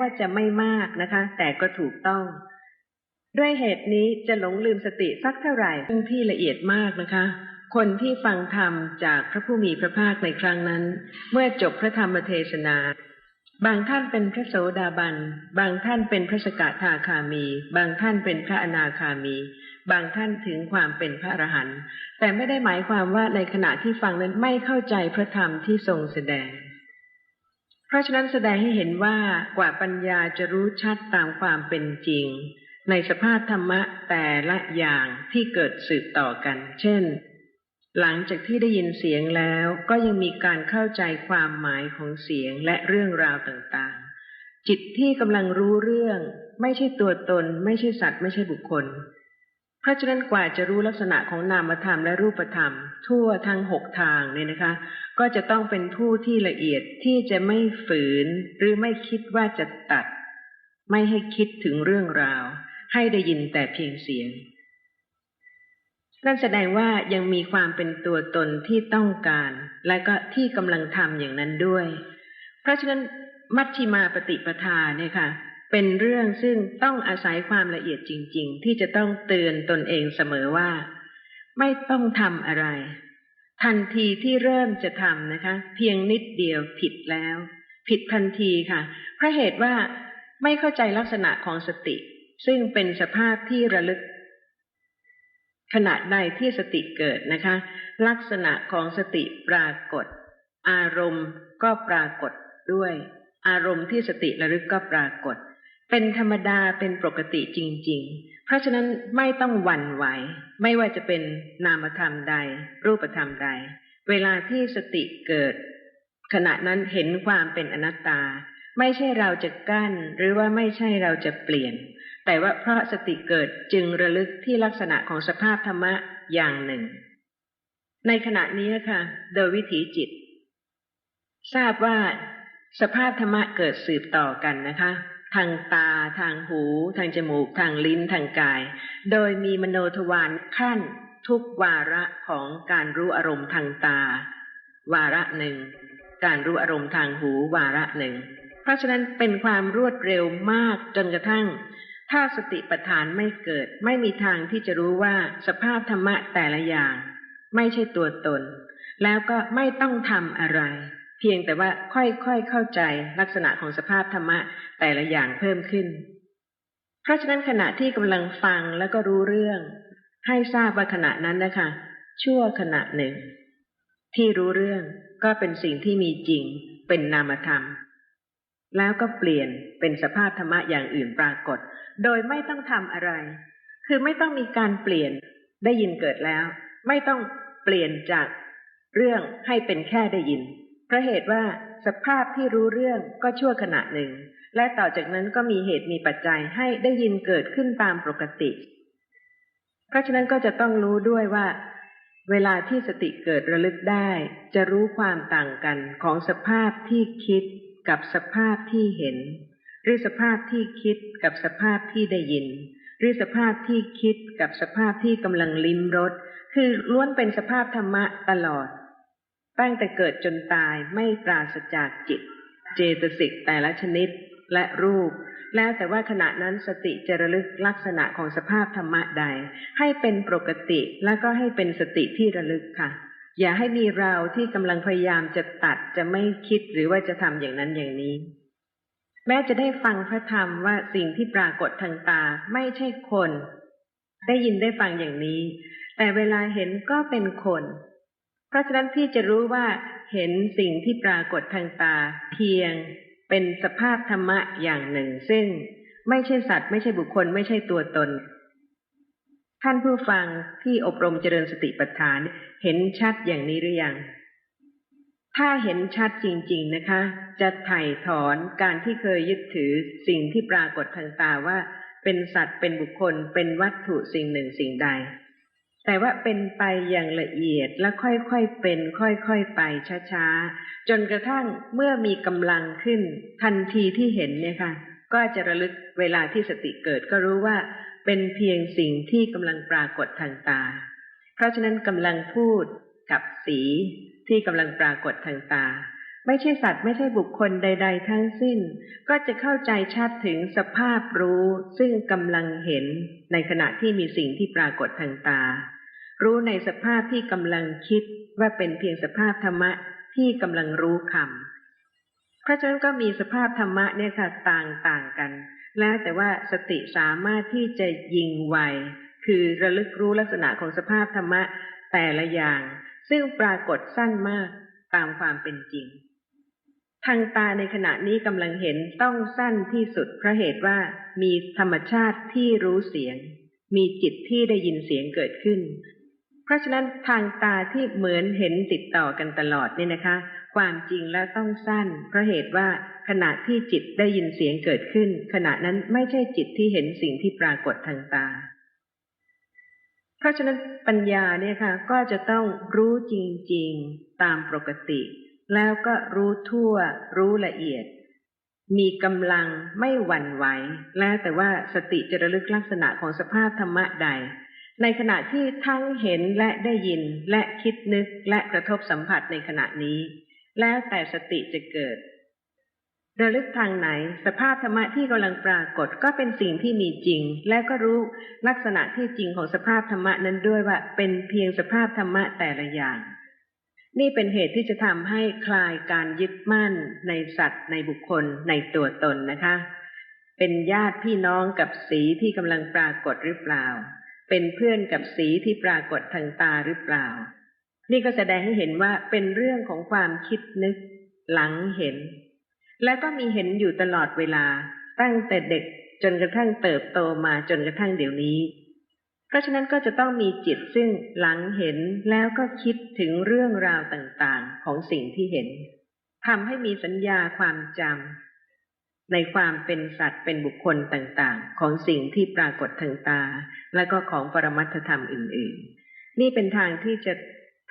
ว่าจะไม่มากนะคะ แต่ก็ถูกต้อง ด้วยเหตุนี้จะหลงลืมสติสักเท่าไหร่เรื่องที่ละเอียดมากนะคะ คนที่ฟังธรรมจากพระผู้มีพระภาคในครั้งนั้น เมื่อจบพระธรรมเทศนา บางท่านเป็นพระโสดาบัน บางท่านเป็นพระสกทาคามี บางท่านเป็นพระอนาคามีบางท่านถึงความเป็นพระอรหันต์แต่ไม่ได้หมายความว่าในขณะที่ฟังนั้นไม่เข้าใจพระธรรมที่ทรงแสดง เพราะฉะนั้นแสดงให้เห็นว่ากว่าปัญญาจะรู้ชัดตามความเป็นจริง ในสภาพธรรมะแต่ละอย่างที่เกิดสืบต่อกัน เช่น หลังจากที่ได้ยินเสียงแล้วก็ยังมีการเข้าใจความหมายของเสียงและเรื่องราวต่างๆ จิตที่กำลังรู้เรื่อง ไม่ใช่ตัวตน ไม่ใช่สัตว์ ไม่ใช่บุคคล เพราะฉะนั้นกว่าจะรู้ลักษณะของนามธรรมและรูปธรรม ทั่วทั้งหกทางเนี่ยนะคะ ก็จะต้องเป็นผู้ที่ละเอียดที่จะไม่ฝืน หรือไม่คิดว่าจะตัด ไม่ให้คิดถึงเรื่องราว ให้ได้ยินแต่เพียงเสียง นั่นแสดงว่ายังมีความเป็นตัวตนที่ต้องการ และก็ที่กำลังทำอย่างนั้นด้วย เพราะฉะนั้นมัชชิมาปฏิปทาเนี่ยค่ะ เป็นเรื่องซึ่งต้องอาศัยความละเอียดจริง ๆ ที่จะต้องเตือนตนเองเสมอว่า ไม่ต้องทำอะไร ทันทีที่เริ่มจะทำนะคะ เพียงนิดเดียวผิดแล้ว ผิดทันทีค่ะเพราะเหตุว่าไม่เข้าใจลักษณะของสติ ซึ่งเป็นสภาพที่ระลึก ขณะใดที่สติเกิดนะคะ ลักษณะของสติปรากฏ อารมณ์ก็ปรากฏด้วย อารมณ์ที่สติระลึกก็ปรากฏ เป็นธรรมดาเป็นปกติจริง ๆ เพราะฉะนั้นไม่ต้องหวั่นไหว ไม่ว่าจะเป็นนามธรรมใด รูปธรรมใด เวลาที่สติเกิด ขณะนั้นเห็นความเป็นอนัตตา ไม่ใช่เราจะกั้น หรือว่าไม่ใช่เราจะเปลี่ยน แต่ว่าเพราะสติเกิดจึงระลึกที่ลักษณะของสภาพธรรมะอย่างหนึ่ง ในขณะนี้ค่ะโดยวิถีจิต ทราบว่าสภาพธรรมะเกิดสืบต่อกันนะคะ ทางตา ทางหู ทางจมูก ทางลิ้นทางกาย โดยมีมโนทวารขั้นทุกวาระของการรู้อารมณ์ทางตา วาระหนึ่ง การรู้อารมณ์ทางหูวาระหนึ่ง เพราะฉะนั้นเป็นความรวดเร็วมากจนกระทั่ง ถ้าสติปัฏฐานไม่เกิด ไม่มีทางที่จะรู้ว่าสภาพธรรมะแต่ละอย่าง ไม่ใช่ตัวตน แล้วก็ไม่ต้องทำอะไร เพียงแต่ว่าค่อยๆเข้าใจลักษณะของสภาพธรรมะแต่ละอย่างเพิ่มขึ้น เพราะฉะนั้นขณะที่กำลังฟังแล้วก็รู้เรื่อง ให้ทราบว่าขณะนั้นนะคะ ชั่วขณะหนึ่ง ที่รู้เรื่องก็เป็นสิ่งที่มีจริง เป็นนามธรรม แล้วก็เปลี่ยนเป็นสภาพธรรมะอย่างอื่นปรากฏ โดยไม่ต้องทำอะไร คือไม่ต้องมีการเปลี่ยนได้ยินเกิดแล้ว ไม่ต้องเปลี่ยนจากเรื่องให้เป็นแค่ได้ยิน เพราะเหตุว่าสภาพที่รู้เรื่องก็ชั่วขณะหนึ่ง และต่อจากนั้นก็มีเหตุมีปัจจัยให้ได้ยินเกิดขึ้นตามปกติ เพราะฉะนั้นก็จะต้องรู้ด้วยว่า เวลาที่สติเกิดระลึกได้ จะรู้ความต่างกันของสภาพที่คิดกับสภาพที่เห็น หรือสภาพที่คิดกับสภาพที่ได้ยิน หรือสภาพที่คิดกับสภาพที่กำลังลิ้มรสคือล้วนเป็นสภาพธรรมะตลอด ตั้งแต่เกิดจนตายไม่ปราศจากจิต เจตสิกแต่ละชนิดและรูป แล้วแต่ว่าขณะนั้นสติจะระลึกลักษณะของสภาพธรรมะใด ให้เป็นปกติแล้วก็ให้เป็นสติที่ระลึกค่ะ อย่าให้มีเราที่กำลังพยายามจะตัดจะไม่คิดหรือว่าจะทำอย่างนั้นอย่างนี้ แม้จะได้ฟังพระธรรมว่าสิ่งที่ปรากฏทางตาไม่ใช่คน ได้ยินได้ฟังอย่างนี้ แต่เวลาเห็นก็เป็นคน เพราะฉะนั้นพี่จะรู้ว่าเห็นสิ่งที่ปรากฏทางตา เพียงเป็นสภาพธรรมะอย่างหนึ่ง ซึ่งไม่ใช่สัตว์ ไม่ใช่บุคคล ไม่ใช่ตัวตน ท่านผู้ฟังที่อบรมเจริญสติปัฏฐาน เห็นชัดอย่างนี้หรือยัง ถ้าเห็นชัดจริง ๆนะคะ จะไถ่ถอนการที่เคยยึดถือสิ่งที่ปรากฏทางตาว่า เป็นสัตว์เป็นบุคคลเป็นวัตถุสิ่งหนึ่งสิ่งใด แต่ว่าเป็นไปอย่างละเอียดและค่อยๆเป็น ค่อยๆไปช้าๆ จนกระทั่งเมื่อมีกำลังขึ้น ทันทีที่เห็นเนี่ยค่ะ ก็จะระลึกเวลาที่สติเกิดก็รู้ว่า เป็นเพียงสิ่งที่กำลังปรากฏทางตา เพราะฉะนั้นกำลังพูดกับสีที่กำลังปรากฏทางตา ไม่ใช่สัตว์ไม่ใช่บุคคลใด ๆ ทั้งสิ้น ก็จะเข้าใจชัดถึงสภาพรู้ซึ่งกำลังเห็นในขณะที่มีสิ่งที่ปรากฏทางตา รู้ในสภาพที่กำลังคิดว่าเป็นเพียงสภาพธรรมะที่กำลังรู้คำเพราะฉะนั้นก็มีสภาพธรรมะเนี่ยค่ะต่างต่างกัน แล้วแต่ว่าสติสามารถที่จะยิงไวคือระลึกรู้ลักษณะของสภาพธรรมะแต่ละอย่าง ซึ่งปรากฏสั้นมากตามความเป็นจริง ทางตาในขณะนี้กำลังเห็นต้องสั้นที่สุดเพราะเหตุว่ามีธรรมชาติที่รู้เสียง มีจิตที่ได้ยินเสียงเกิดขึ้น เพราะฉะนั้นทางตาที่เหมือนเห็นติดต่อกันตลอดเนี่ยนะคะ ความจริงแล้วต้องสั้น เพราะเหตุว่าขณะที่จิตได้ยินเสียงเกิดขึ้น ขณะนั้นไม่ใช่จิตที่เห็นสิ่งที่ปรากฏทางตา เพราะฉะนั้นปัญญาเนี่ยค่ะก็จะต้องรู้จริง ๆ ตามปกติ แล้วก็รู้ทั่ว รู้ละเอียด มีกำลังไม่หวั่นไหว แล้วแต่ว่าสติจะระลึกลักษณะของสภาพธรรมะใด ในขณะที่ทั้งเห็นและได้ยินและคิดนึกและกระทบสัมผัสในขณะนี้ แล้วแต่สติจะเกิด ระลึกทางไหน สภาพธรรมะที่กำลังปรากฏก็เป็นสิ่งที่มีจริง และก็รู้ลักษณะที่จริงของสภาพธรรมะนั้นด้วยว่าเป็นเพียงสภาพธรรมะแต่ละอย่าง นี่เป็นเหตุที่จะทำให้คลายการยึดมั่นในสัตว์ในบุคคลในตัวตนนะคะ เป็นญาติพี่น้องกับสีที่กำลังปรากฏหรือเปล่า เป็นเพื่อนกับสีที่ปรากฏทางตาหรือเปล่า นี่ก็แสดงให้เห็นว่าเป็นเรื่องของความคิดนึกหลังเห็น และก็มีเห็นอยู่ตลอดเวลาตั้งแต่เด็กจนกระทั่งเติบโตมาจนกระทั่งเดี๋ยวนี้ เพราะฉะนั้นก็จะต้องมีจิตซึ่งหลังเห็นแล้วก็คิดถึงเรื่องราวต่างๆ ของสิ่งที่เห็นทำให้มีสัญญาความจำในความเป็นสัตว์เป็นบุคคลต่างๆ ของสิ่งที่ปรากฏทางตา และก็ของปรมัตถธรรมอื่นๆ นี่เป็นทางที่จะ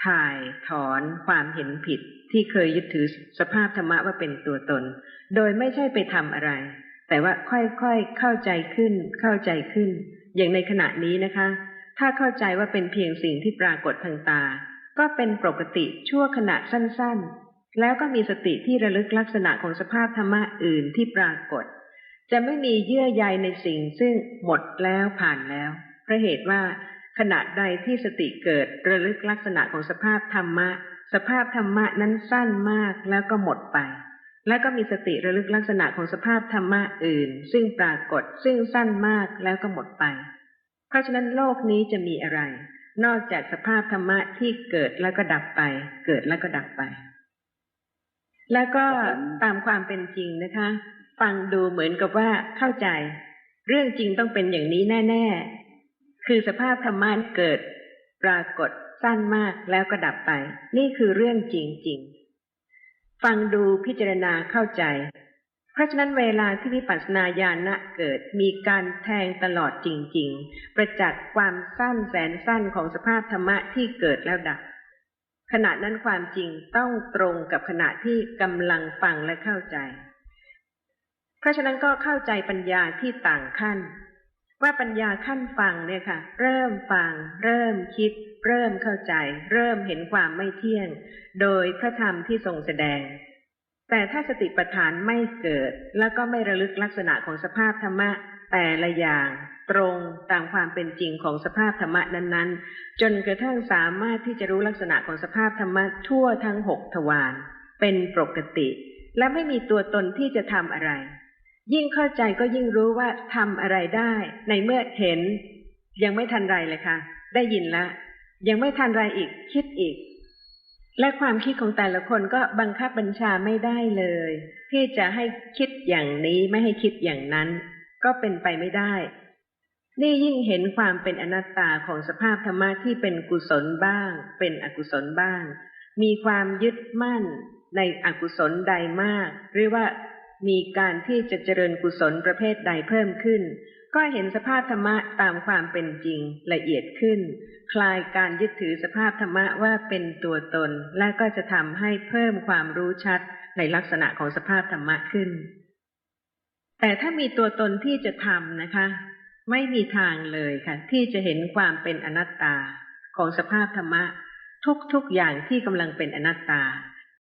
ถ่ายถอนความเห็นผิดที่เคยยึดถือสภาพธรรมะว่าเป็นตัวตน โดยไม่ใช่ไปทำอะไร แต่ว่าค่อยๆเข้าใจขึ้น เข้าใจขึ้น อย่างในขณะนี้นะคะ ถ้าเข้าใจว่าเป็นเพียงสิ่งที่ปรากฏทางตา ก็เป็นปกติชั่วขณะสั้นๆ แล้วก็มีสติที่ระลึกลักษณะของสภาพธรรมะอื่นที่ปรากฏ จะไม่มีเยื่อใยในสิ่งซึ่งหมดแล้วผ่านแล้วเพราะเหตุว่าขณะใดที่สติเกิดระลึกลักษณะของสภาพธรรมะ สภาพธรรมะนั้นสั้นมากแล้วก็หมดไป แล้วก็มีสติระลึกลักษณะของสภาพธรรมะอื่น ซึ่งปรากฏซึ่งสั้นมากแล้วก็หมดไป เพราะฉะนั้นโลกนี้จะมีอะไร นอกจากสภาพธรรมะที่เกิดแล้วก็ดับไป เกิดแล้วก็ดับไป แล้วก็ตามความเป็นจริงนะคะ ฟังดูเหมือนกับว่าเข้าใจ เรื่องจริงต้องเป็นอย่างนี้แน่ ๆ คือสภาพธรรมะเกิด ปรากฏสั้นมากแล้วก็ดับไป นี่คือเรื่องจริงๆ ฟังดูพิจารณาเข้าใจ เพราะฉะนั้นเวลาที่วิปัสสนาญาณะเกิดมีการแทงตลอดจริง ๆ ประจักษ์ความสั้นแสนสั้นของสภาพธรรมะที่เกิดแล้วดับ ขณะนั้นความจริงต้องตรงกับขณะที่กำลังฟังและเข้าใจ เพราะฉะนั้นก็เข้าใจปัญญาที่ต่างขั้น ว่าปัญญาขั้นฟังเนี่ยค่ะ เริ่มฟัง เริ่มคิด เริ่มเข้าใจ เริ่มเห็นความไม่เที่ยง โดยพระธรรมที่ทรงแสดง แต่ถ้าสติปัฏฐานไม่เกิด แล้วก็ไม่ระลึกลักษณะของสภาพธรรมะแต่ละอย่างตรงตามความเป็นจริงของสภาพธรรมะนั้นๆ จนกระทั่งสามารถที่จะรู้ลักษณะของสภาพธรรมะทั่วทั้งหกทวารเป็นปกติ และไม่มีตัวตนที่จะทำอะไร ยิ่งเข้าใจก็ยิ่งรู้ว่าทำอะไรได้ ในเมื่อเห็น ยังไม่ทันไรเลยค่ะ ได้ยินละ ยังไม่ทันไรอีกคิดอีก และความคิดของแต่ละคนก็บังคับบัญชาไม่ได้เลย ที่จะให้คิดอย่างนี้ไม่ให้คิดอย่างนั้น ก็เป็นไปไม่ได้ นี่ยิ่งเห็นความเป็นอนัตตาของสภาพธรรมะที่เป็นกุศลบ้าง เป็นอกุศลบ้าง มีความยึดมั่นในอกุศลใดมาก หรือว่า มีการที่จะเจริญกุศลประเภทใดเพิ่มขึ้น ก็เห็นสภาพธรรมะตามความเป็นจริงละเอียดขึ้น คลายการยึดถือสภาพธรรมะว่าเป็นตัวตน และก็จะทำให้เพิ่มความรู้ชัดในลักษณะของสภาพธรรมะขึ้น แต่ถ้ามีตัวตนที่จะทำนะคะ ไม่มีทางเลยค่ะ ที่จะเห็นความเป็นอนัตตาของสภาพธรรมะ ทุกๆอย่างที่กำลังเป็นอนัตตา